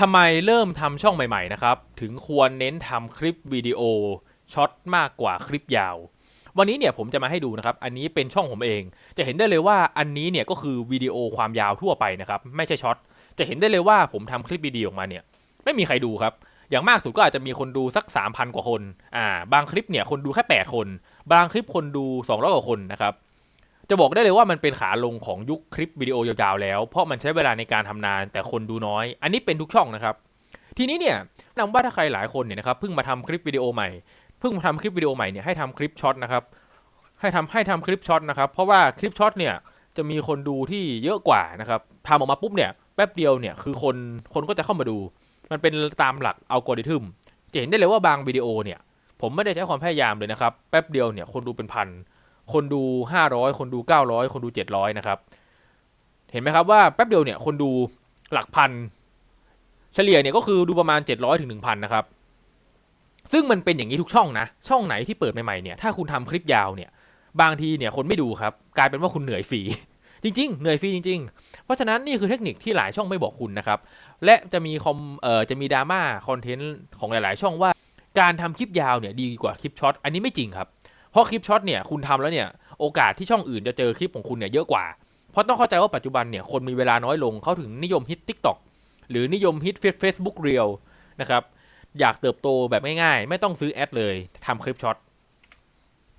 ทำไมเริ่มทำช่องใหม่ๆนะครับ ถึงควรเน้นทำคลิปวิดีโอช็อตมากกว่าคลิปยาว วันนี้เนี่ยผมจะมาให้ดูนะครับ อันนี้เป็นช่องผมเอง จะเห็นได้เลยว่าอันนี้เนี่ยก็คือวิดีโอความยาวทั่วไปนะครับ ไม่ใช่ช็อต จะเห็นได้เลยว่าผมทำคลิปวิดีโอออกมาเนี่ย ไม่มีใครดูครับ อย่างมากสุดก็อาจจะมีคนดูสัก 3,000 กว่าคน อ่า บางคลิปเนี่ยคนดูแค่ 8 คน บางคลิปคนดู 200 กว่าคนนะครับ จะบอกได้เลยว่ามันเป็นขาลงของยุคคลิปวิดีโอยาวๆแล้ว เพราะมันใช้เวลาในการทำนานแต่คนดูน้อย อันนี้เป็นทุกช่องนะครับ ทีนี้เนี่ยนำว่าถ้าใครหลายคนเนี่ยนะครับเพิ่งมาทำคลิปวิดีโอใหม่ เพิ่งมาทำคลิปวิดีโอใหม่เนี่ยให้ทำคลิปช็อตนะครับ ให้ทำให้ทำคลิปช็อตนะครับ เพราะว่าคลิปช็อตเนี่ยจะมีคนดูที่เยอะกว่านะครับทำออกมาปุ๊บเนี่ยแป๊บเดียวเนี่ยคือคนคนก็จะเข้ามาดู มันเป็นตามหลักอัลกอริทึมจะเห็นได้เลยว่าบางวิดีโอเนี่ยผมไม่ได้ใช้ความพยายามเลยนะครับแป๊บเดียวเนี่ยคนดูเป็นพัน คนดู 500 คนดู 900 คนดู 700 นะครับ เห็นไหมครับว่าแป๊บเดียวเนี่ยคนดูหลักพัน เฉลี่ยเนี่ยก็คือดูประมาณ 700ถึง1,000 นะครับ ซึ่งมันเป็นอย่างนี้ทุกช่องนะ ช่องไหนที่เปิดใหม่ๆเนี่ย ถ้าคุณทำคลิปยาวเนี่ย บางทีเนี่ยคนไม่ดูครับ กลายเป็นว่าคุณเหนื่อยฟรี จริง ๆ เหนื่อยฟรีจริง ๆ เพราะฉะนั้นนี่คือเทคนิคที่หลายช่องไม่บอกคุณนะครับ และจะมีคอม เอ่อ จะมีดราม่าคอนเทนต์ของหลาย ๆ ช่องว่า การทำคลิปยาวเนี่ยดีกว่าคลิปช็อต อันนี้ไม่จริงครับ ราะคลิปช็อตเนี่ยคุณทำแล้วเนี่ยโอกาสที่ช่องอื่นจะเจอคลิปของคุณเนี่ยเยอะกว่า เพราะต้องเข้าใจว่าปัจจุบันเนี่ยคนมีเวลาน้อยลงเขาถึงนิยมฮิต TikTok หรือนิยมฮิตเฟซบุ๊กเรียลนะครับอยากเติบโตแบบง่ายๆ ไม่ต้องซื้อแอดเลยทำคลิปช็อต